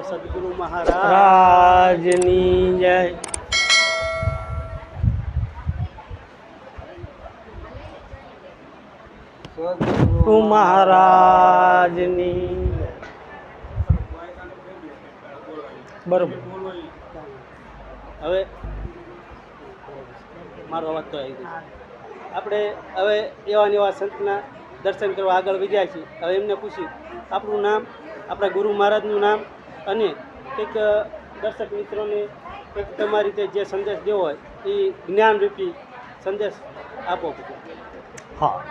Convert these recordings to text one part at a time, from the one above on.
સદગુરુ મહારાજ. રાજની જય. ગુરુ મહારાજની. બરોબર. હવે મારો અવાજ તો આવી ગયો. આપણે હવે એવા ને એવા સંતના દર્શન કરવા આગળ વધ્યા છીએ. હવે એમને પૂછ્યું આપણું નામ આપણા ગુરુ મહારાજનું નામ અને કંઈક દર્શક મિત્રોને કંઈક તમારી રીતે જે સંદેશ દેવો હોય, એ જ્ઞાનરૂપી સંદેશ આપો. હા.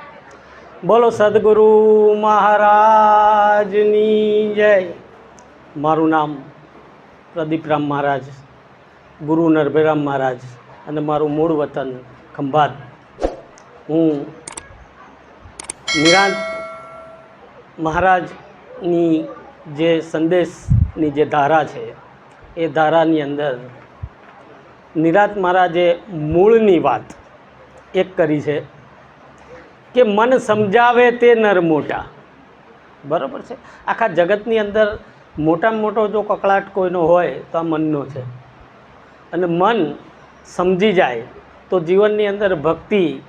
બોલો સદગુરુ મહારાજની જય. મારું નામ પ્રદીપરામ મહારાજ, ગુરુ નરભેરામ મહારાજ અને મારું મૂળ વતન ખંભાત. હું નિરાંત મહારાજની જે સંદેશની જે ધારા છે, એ ધારાની અંદર નિરાત મહારાજે મૂળની વાત એક કરી છે કે મન સમજાવે તે નર મોટા. બરાબર છે? આખા જગતની અંદર મોટામાં મોટો જો કકળાટ કોઈનો હોય તો આ મનનો છે. અને મન સમજી જાય તો જીવનની અંદર ભક્તિ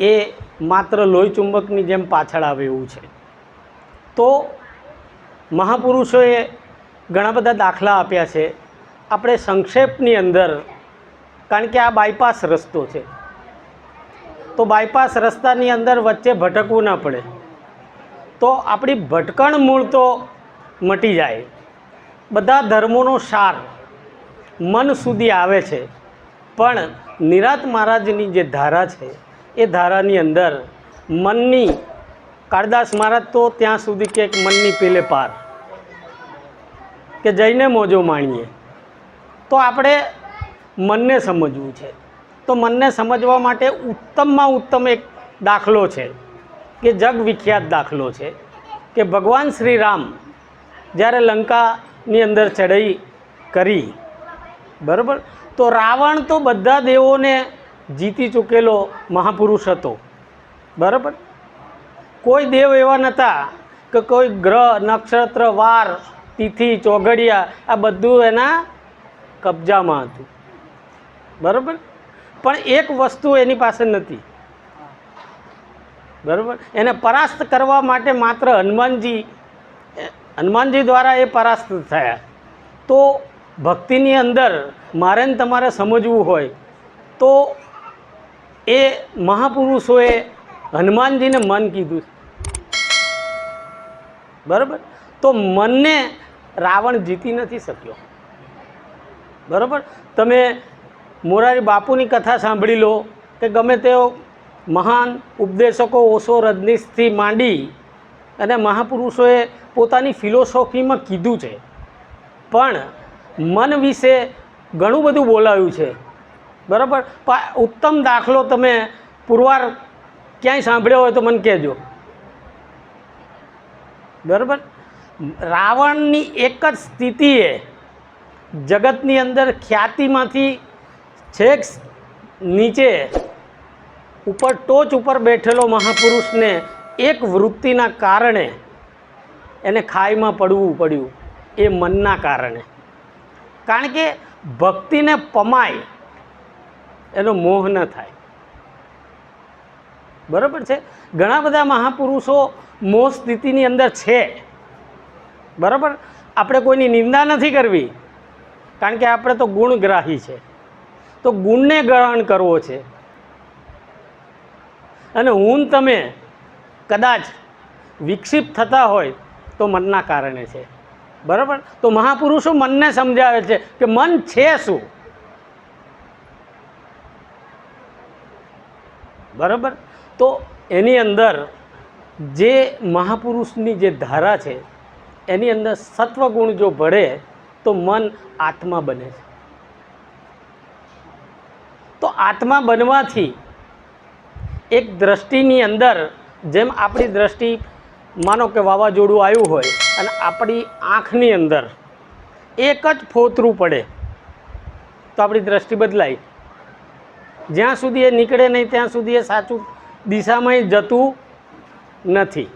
એ માત્ર લોહી ચુંબકની જેમ પાછળ આવે એવું છે. તો મહાપુરુષોએ ઘણા બધા દાખલા આપ્યા છે. આપણે સંક્ષેપની અંદર, કારણ કે આ બાયપાસ રસ્તો છે. તો બાયપાસ રસ્તાની અંદર વચ્ચે ભટકવું ના પડે. તો આપણી ભટકણ મૂળ તો મટી જાય. બધા ધર્મોનો સાર મન સુધી આવે છે. પણ નિરાત મહારાજની જે ધારા છે, એ ધારાની અંદર મનની, કાળદાસ મહારાજ તો ત્યાં સુધી કે મનની પેલે પાર. કે જઈને મોજો માણીએ. તો આપણે મનને સમજવું છે. તો મનને સમજવા માટે ઉત્તમમાં ઉત્તમ એક દાખલો છે કે જગ વિખ્યાત દાખલો છે કે ભગવાન શ્રી રામ જ્યારે લંકાની અંદર ચઢાઈ કરી, બરાબર? તો રાવણ તો બધા દેવોને જીતી ચૂકેલો મહાપુરુષ હતો, બરાબર? કોઈ દેવ એવા નહોતા કે કોઈ ગ્રહ, નક્ષત્ર, વાર તિથિ, ચોઘડિયા, આ બધું એના કબજામાં હતું. બરાબર? પણ એક વસ્તુ એની પાસે નથી. બરાબર? એને પરાસ્ત કરવા માટે માત્ર હનુમાનજી હનુમાનજી દ્વારા એ પરાસ્ત થયા. તો ભક્તિની અંદર મારે તમારે સમજવું હોય, તો એ મહાપુરુષોએ હનુમાનજીને મન કીધું. બરાબર? તો મનને રાવણ જીતી નથી શક્યો. બરાબર? તમે મોરારી બાપુની કથા સાંભળી લો કે ગમે તેઓ મહાન ઉપદેશકો ઓશો રજનીશથી માંડી અને મહાપુરુષોએ પોતાની ફિલોસોફીમાં કીધું છે. પણ મન વિશે ઘણું બધું બોલાયું છે. બરાબર? ઉત્તમ દાખલો તમે પુરવાર ક્યાંય સાંભળ્યો હોય તો મને કહેજો. બરાબર? રાવણની એક જ સ્થિતિએ જગતની અંદર ખ્યાતિમાંથી છેક નીચે ઉપર ટોચ ઉપર બેઠેલો મહાપુરુષને એક વૃત્તિના કારણે એને ખાઈમાં પડવું પડ્યું, એ મનના કારણે. કારણ કે ભક્તિને પમાય, એનો મોહ ન થાય. બરાબર છે? ઘણા બધા મહાપુરુષો મોહ સ્થિતિની અંદર છે. બરાબર? આપણે કોઈની નિંદા નથી કરવી. કારણ કે આપણે તો ગુણગ્રાહી છે. તો ગુણને ગ્રહણ કરવો છે. અને હું તમે કદાચ વિક્ષિપ્ત થતા હોય તો મનના કારણે છે. બરાબર? તો મહાપુરુષો મનને સમજાવે છે કે મન છે શું? બરાબર? તો એની અંદર જે મહાપુરુષની જે ધારા છે એની અંદર સત્વગુણ જો ભળે, તો મન આત્મા બને છે. તો આત્મા બનવાથી એક દ્રષ્ટિની અંદર, જેમ આપણી દ્રષ્ટિ, માનો કે વાવાઝોડું આવ્યું હોય, અને આપણી આંખની અંદર એક જ ફોતરું પડે, તો આપણી દ્રષ્ટિ બદલાય. જ્યાં સુધી એ નીકળે નહીં, ત્યાં સુધી એ સાચું દિશામાં જતું નથી.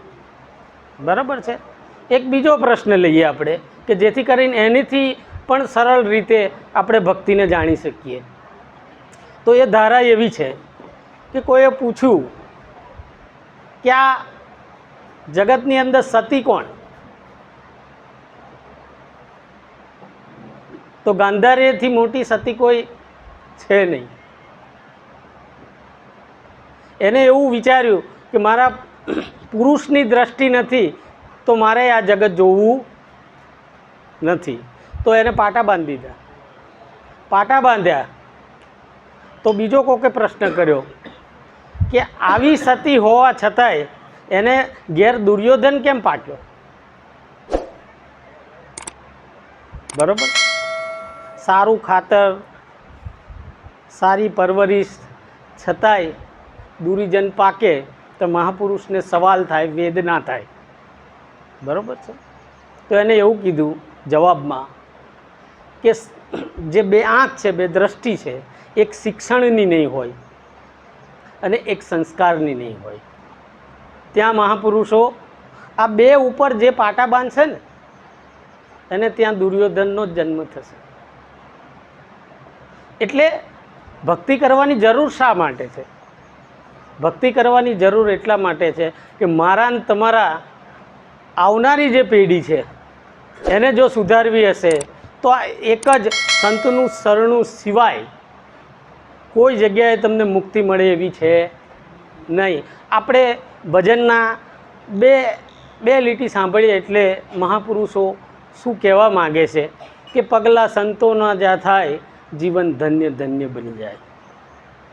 બરાબર છે? એક બીજો પ્રશ્ન લઈએ આપણે, કે જેથી કરીને એનીથી પણ સરળ રીતે આપણે ભક્તિને જાણી શકીએ. તો એ ધારા એવી છે કે કોઈએ પૂછ્યું કે આ જગતની અંદર સતી કોણ? તો ગાંધારીથી મોટી સતી કોઈ છે નહીં. એને એવું વિચાર્યું કે મારા પુરુષની દ્રષ્ટિ નથી તો મારે આ જગત જોવું નથી. તો એને પાટા બાંધી દીધા. પાટા બાંધ્યા. તો બીજો કોકે પ્રશ્ન કર્યો કે આવી સતી હોવા છતાંય એને ઘેર દુર્યોધન કેમ પાટ્યો? બરોબર? સારું ખાતર, સારી પરવરિશ છતાંય દુરીજન પાકે તો મહાપુરુષને સવાલ થાય વેદના થાય. બરોબર છે? તો એને એવું કીધું જવાબમાં કે જે બે આંખ છે, બે દ્રષ્ટિ છે, એક શિક્ષણની નહીં હોય અને એક સંસ્કારની નહીં હોય. ત્યાં મહાપુરુષો આ બે ઉપર જે પાટા બાંધશે ને, એને ત્યાં દુર્યોધનનો જ જન્મ થશે. એટલે ભક્તિ કરવાની જરૂર શા માટે છે? ભક્તિ કરવાની જરૂર એટલા માટે છે કે મારા ને તમારા આવનારી જે પેઢી છે, એને જો સુધારવી હશે, તો આ એક જ સંતનું શરણું સિવાય કોઈ જગ્યાએ તમને મુક્તિ મળે એવી છે નહીં. આપણે ભજનના બે બે લીટી સાંભળીએ એટલે મહાપુરુષો શું કહેવા માગે છે કે પગલાં સંતોના જ્યાં થાય, જીવન ધન્ય ધન્ય બની જાય.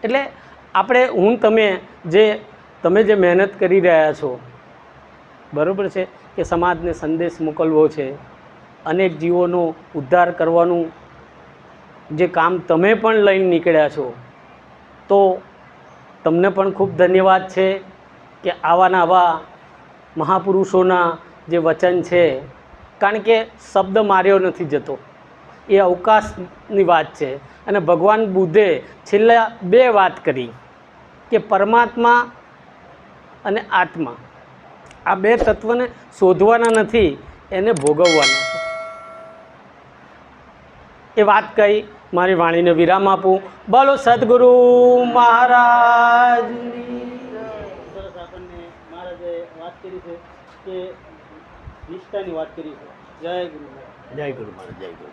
એટલે આપણે, હું, તમે જે તમે જે મહેનત કરી રહ્યા છો, બરાબર છે? કે સમાજને સંદેશ મોકલવો છે, અનેક જીવોનો ઉદ્ધાર કરવાનું જે કામ તમે પણ લઈને નીકળ્યા છો, તો તમને પણ ખૂબ ધન્યવાદ છે કે આવાના આવા મહાપુરુષોના જે વચન છે, કારણ કે શબ્દ માર્યો નથી જતો. એ અવકાશની વાત છે અને ભગવાન બુદ્ધે છેલ્લા બે વાત કરી કે પરમાત્મા અને આત્મા આ બે તત્વને શોધવાના નથી એને ભોગવવાના છે. એ વાત કહી મારી વાણીને વિરામ આપું. બોલો સદગુરુ મહારાજ આપણને મહારાજે વાત કરી છે કે નિષ્ઠાની વાત કરી છે. જય ગુરુ જય ગુરુ મહારાજ જય ગુરુ.